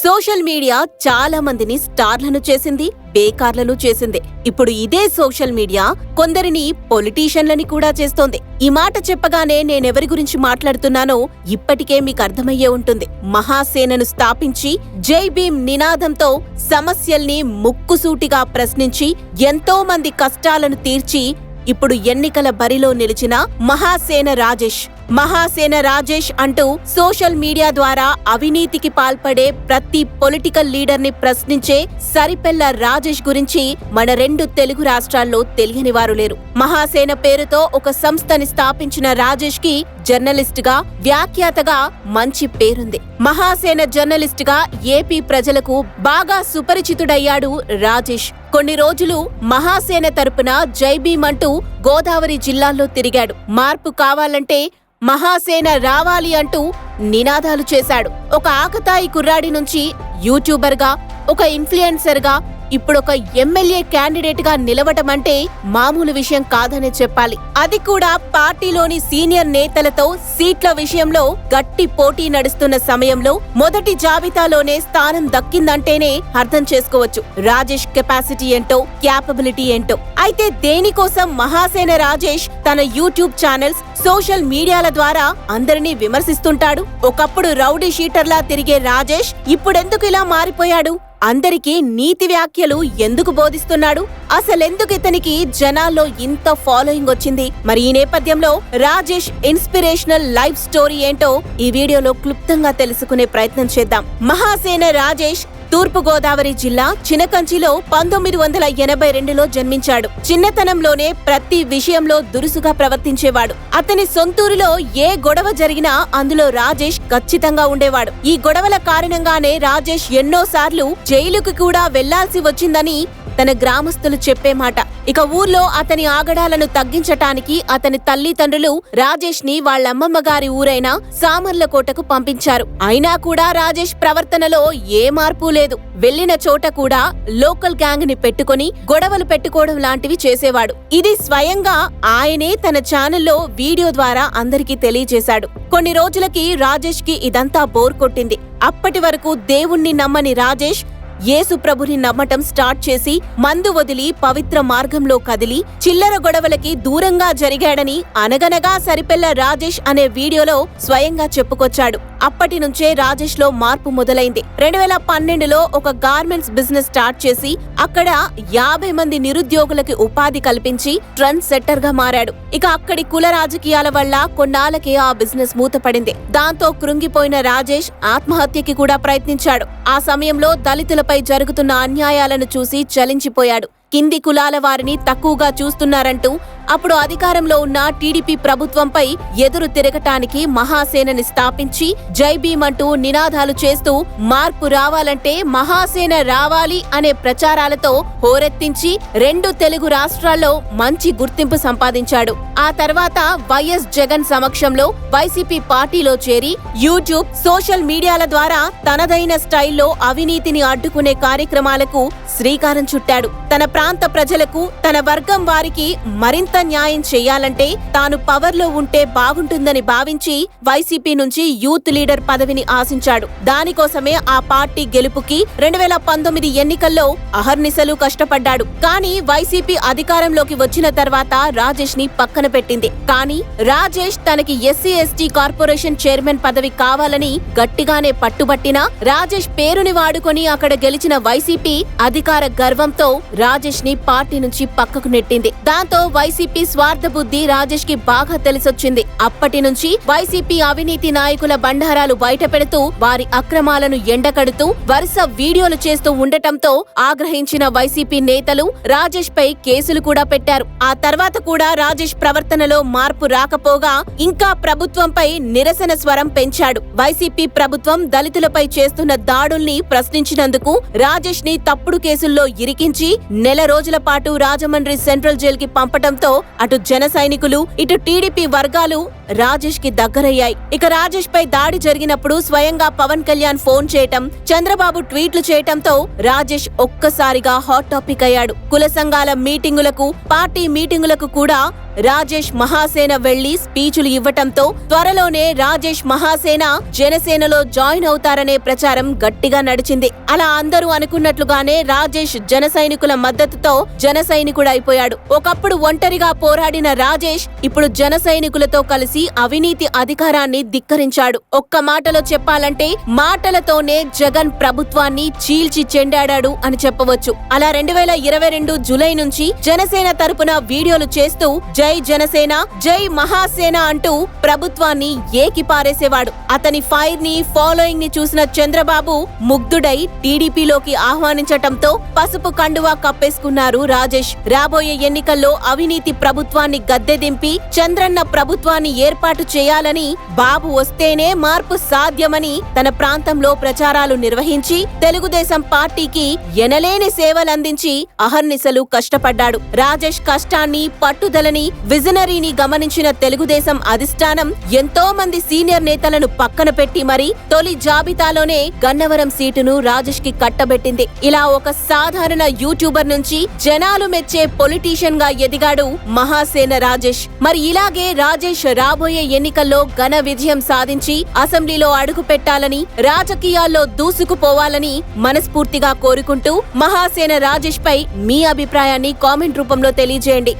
Social media చాలా మందిని స్టార్లను చేసింది బేకార్లను చేసింది. ఇప్పుడు ఇదే సోషల్ మీడియా కొందరిని పొలిటీషియన్లని కూడా చేస్తోంది. ఈ మాట చెప్పగానే నేనెవరి గురించి మాట్లాడుతున్నానో ఇప్పటికే మీకు అర్థమయ్యే ఉంటుంది. మహాసేనను స్థాపించి జై భీమ్ నినాదంతో సమస్యల్ని ముక్కుసూటిగా ప్రశ్నించి ఎంతో మంది కష్టాలను తీర్చి ఇప్పుడు ఎన్నికల బరిలో నిలిచిన మహాసేన రాజేష్ మహాసేన రాజేష్ అంటూ సోషల్ మీడియా ద్వారా అవినీతికి పాల్పడే ప్రతి పొలిటికల్ లీడర్ని ప్రశ్నించే సరిపెల్ల రాజేష్ గురించి మన రెండు తెలుగు రాష్ట్రాల్లో తెలియని వారు లేరు. మహాసేన పేరుతో ఒక సంస్థని స్థాపించిన రాజేష్కి జర్నలిస్ట్గా వ్యాఖ్యాతగా మంచి పేరుంది. మహాసేన జర్నలిస్ట్గా ఏపీ ప్రజలకు బాగా సుపరిచితుడయ్యాడు రాజేష్. కొన్ని రోజులు మహాసేన తరపున జైబీమ్ అంటూ గోదావరి జిల్లాల్లో తిరిగాడు. మార్పు కావాలంటే మహాసేన రావాలి అంటూ నినాదాలు చేశాడు. ఒక ఆకతాయి కుర్రాడి నుంచి యూట్యూబర్గా ఒక ఇన్ఫ్లుయెన్సర్గా ఇప్పుడు ఒక ఎమ్మెల్యే క్యాండిడేట్గా నిలవటం అంటే మామూలు విషయం కాదనే చెప్పాలి. అది కూడా పార్టీలోని సీనియర్ నేతలతో సీట్ల విషయంలో గట్టి పోటీ నడుస్తున్న సమయంలో మొదటి జాబితాలోనే స్థానం దక్కిందంటేనే అర్థం చేసుకోవచ్చు. రాజేష్ కెపాసిటీ ఏంటో క్యాపబిలిటీ ఏంటో. అయితే దేనికోసం మహాసేన రాజేష్ తన యూట్యూబ్ ఛానల్స్ సోషల్ మీడియాల ద్వారా అందరినీ విమర్శిస్తుంటాడు? ఒకప్పుడు రౌడీ షీటర్లా తిరిగే రాజేష్ ఇప్పుడెందుకు ఇలా మారిపోయాడు? అందరికీ నీతి వ్యాఖ్యలు ఎందుకు బోధిస్తున్నాడు? అసలెందుకు ఇతనికి జనాల్లో ఇంత ఫాలోయింగ్ వచ్చింది? మరి ఈ నేపథ్యంలో రాజేష్ ఇన్స్పిరేషనల్ లైఫ్ స్టోరీ ఏంటో ఈ వీడియోలో క్లుప్తంగా తెలుసుకునే ప్రయత్నం చేద్దాం. మహాసేన రాజేష్ తూర్పుగోదావరి జిల్లా చినకంచిలో పంతొమ్మిది వందల ఎనభై రెండులో జన్మించాడు. చిన్నతనంలోనే ప్రతి విషయంలో దురుసుగా ప్రవర్తించేవాడు. అతని సొంతూరులో ఏ గొడవ జరిగినా అందులో రాజేష్ ఖచ్చితంగా ఉండేవాడు. ఈ గొడవల కారణంగానే రాజేష్ ఎన్నోసార్లు జైలుకు కూడా వెళ్ళాల్సి వచ్చిందని తన గ్రామస్తులు చెప్పే మాట. ఇక ఊర్లో అతని ఆగడాలను తగ్గించటానికి అతని తల్లిదండ్రులు రాజేష్ని వాళ్ళమ్మమ్మ గారి ఊరైన సామర్లకోటకు పంపించారు. అయినా కూడా రాజేష్ ప్రవర్తనలో ఏ మార్పు లేదు. వెళ్ళిన చోట కూడా లోకల్ గ్యాంగ్ని పెట్టుకుని గొడవలు పెట్టుకోవడం లాంటివి చేసేవాడు. ఇది స్వయంగా ఆయనే తన ఛానల్లో వీడియో ద్వారా అందరికీ తెలియజేశాడు. కొన్ని రోజులకి రాజేష్కి ఇదంతా బోర్ కొట్టింది. అప్పటి వరకు దేవుణ్ణి నమ్మని రాజేష్ ప్రభుని నమ్మటం స్టార్ట్ చేసి మందు వదిలి పవిత్ర మార్గంలో కదిలి చిల్లర గొడవలకి దూరంగా జరిగాడని అనగనగా సరిపెల్ల రాజేష్ అనే వీడియోలో స్వయంగా చెప్పుకొచ్చాడు. అప్పటి నుంచే రాజేష్లో మార్పు మొదలైంది. రెండు వేల పన్నెండులో ఒక గార్మెంట్స్ బిజినెస్ స్టార్ట్ చేసి అక్కడ యాభై మంది నిరుద్యోగులకి ఉపాధి కల్పించి ట్రెండ్ సెట్టర్గా మారాడు. ఇక అక్కడి కుల రాజకీయాల వల్ల కొన్నాళ్ళకే ఆ బిజినెస్ మూతపడింది. దాంతో కృంగిపోయిన రాజేష్ ఆత్మహత్యకి కూడా ప్రయత్నించాడు. ఆ సమయంలో దళితులపై జరుగుతున్న అన్యాయాలను చూసి చలించిపోయాడు. కింది కులాల వారిని తక్కువగా చూస్తున్నారంటూ అప్పుడు అధికారంలో ఉన్న టీడీపీ ప్రభుత్వంపై ఎదురు తిరగటానికి మహాసేనని స్థాపించి జై భీమ్ అంటూ నినాదాలు చేస్తూ మార్పు రావాలంటే మహాసేన రావాలి అనే ప్రచారాలతో హోరెత్తించి రెండు తెలుగు రాష్ట్రాల్లో మంచి గుర్తింపు సంపాదించాడు. ఆ తర్వాత వైఎస్ జగన్ సమక్షంలో వైసీపీ పార్టీలో చేరి యూట్యూబ్ సోషల్ మీడియాల ద్వారా తనదైన స్టైల్లో అవినీతిని అడ్డుకునే కార్యక్రమాలకు శ్రీకారం చుట్టాడు. తన ప్రాంత ప్రజలకు తన వర్గం వారికి మరింత న్యాయం చేయాలంటే తాను పవర్లో ఉంటే బాగుంటుందని భావించి వైసీపీ నుంచి యూత్ లీడర్ పదవిని ఆశించాడు. దానికోసమే ఆ పార్టీ గెలుపుకి రెండు వేల పంతొమ్మిది ఎన్నికల్లో అహర్నిశలు కష్టపడ్డాడు. కానీ వైసీపీ అధికారంలోకి వచ్చిన తర్వాత రాజేష్ని పక్కన పెట్టింది. కానీ రాజేష్ తనకి ఎస్సీ ఎస్టీ కార్పొరేషన్ చైర్మన్ పదవి కావాలని గట్టిగానే పట్టుబట్టినా రాజేష్ పేరుని వాడుకొని అక్కడ గెలిచిన వైసీపీ అధికార గర్వంతో రాజేష్ని పార్టీ నుంచి పక్కకు నెట్టింది. దాంతో వైసీపీ స్వార్థ బుద్ధి రాజేష్కి బాగా తెలిసొచ్చింది. అప్పటి నుంచి వైసీపీ అవినీతి నాయకుల బండారాలు బయటపెడుతూ వారి అక్రమాలను ఎండకడుతూ వరుస వీడియోలు చేస్తూ ఉండటంతో ఆగ్రహించిన వైసీపీ నేతలు రాజేష్ పై కేసులు కూడా పెట్టారు. ఆ తర్వాత కూడా రాజేష్ ప్రవర్తనలో మార్పు రాకపోగా ఇంకా ప్రభుత్వంపై నిరసన స్వరం పెంచాడు. వైసీపీ ప్రభుత్వం దళితులపై చేస్తున్న దాడుల్ని ప్రశ్నించినందుకు రాజేష్ని తప్పుడు కేసుల్లో ఇరికించి నెల రోజుల పాటు రాజమండ్రి సెంట్రల్ జైలుకి పంపటంతో అటు జన సైనికులు ఇటు టీడీపీ వర్గాలు రాజేష్కి దగ్గరయ్యాయి. ఇక రాజేష్ పై దాడి జరిగినప్పుడు స్వయంగా పవన్ కళ్యాణ్ ఫోన్ చేయటం చంద్రబాబు ట్వీట్లు చేయటంతో రాజేష్ ఒక్కసారిగా హాట్ టాపిక్ అయ్యాడు. కుల సంఘాల మీటింగులకు పార్టీ మీటింగులకు కూడా రాజేష్ మహాసేన వెళ్ళి స్పీచులు ఇవ్వటంతో త్వరలోనే రాజేష్ మహాసేన జనసేనలో జాయిన్ అవుతారనే ప్రచారం గట్టిగా నడిచింది. అలా అందరూ అనుకున్నట్లుగానే రాజేష్ జన సైనికుల మద్దతుతో జన సైనికుడైపోయాడు. ఒకప్పుడు ఒంటరిగా పోరాడిన రాజేష్ ఇప్పుడు జన సైనికులతో కలిసి అవినీతి అధికారాన్ని ధిక్కరించాడు. ఒక్క మాటలో చెప్పాలంటే మాటలతోనే జగన్ ప్రభుత్వాన్ని చీల్చి చెండాడాడు అని చెప్పవచ్చు. అలా రెండు వేల ఇరవై రెండు జులై నుంచి జనసేన తరపున వీడియోలు చేస్తూ జై జనసేన జై మహాసేన అంటూ ప్రభుత్వాన్ని ఏకిపారేసేవాడు. అతని ఫైర్ని ఫాలోయింగ్ని చూసిన చంద్రబాబు ముగ్ధుడై టీడీపీలోకి ఆహ్వానించటంతో పసుపు కండువా కప్పేసుకున్నారు రాజేష్. రాబోయే ఎన్నికల్లో అవినీతి ప్రభుత్వాన్ని గద్దెదింపి చంద్రన్న ప్రభుత్వాన్ని ఏర్పాటు చేయాలని బాబు వస్తేనే మార్పు సాధ్యమని తన ప్రాంతంలో ప్రచారాలు నిర్వహించి తెలుగుదేశం పార్టీకి ఎనలేని సేవలందించి అహర్నిశలు కష్టపడ్డాడు. రాజేష్ కష్టాన్ని పట్టుదలని విజనరీని గమనించిన తెలుగుదేశం అధిష్టానం ఎంతో మంది సీనియర్ నేతలను పక్కన పెట్టి మరి తొలి జాబితాలోనే గన్నవరం సీటును రాజేష్కి కట్టబెట్టింది. ఇలా ఒక సాధారణ యూట్యూబర్ నుంచి జనాలు మెచ్చే పొలిటీషియన్గా ఎదిగాడు మహాసేన రాజేష్. మరి ఇలాగే రాజేష్ రాబోయే ఎన్నికల్లో ఘన విజయం సాధించి అసెంబ్లీలో అడుగు పెట్టాలని రాజకీయాల్లో దూసుకుపోవాలని మనస్ఫూర్తిగా కోరుకుంటూ మహాసేన రాజేష్ పై మీ అభిప్రాయాన్ని కామెంట్ రూపంలో తెలియజేయండి.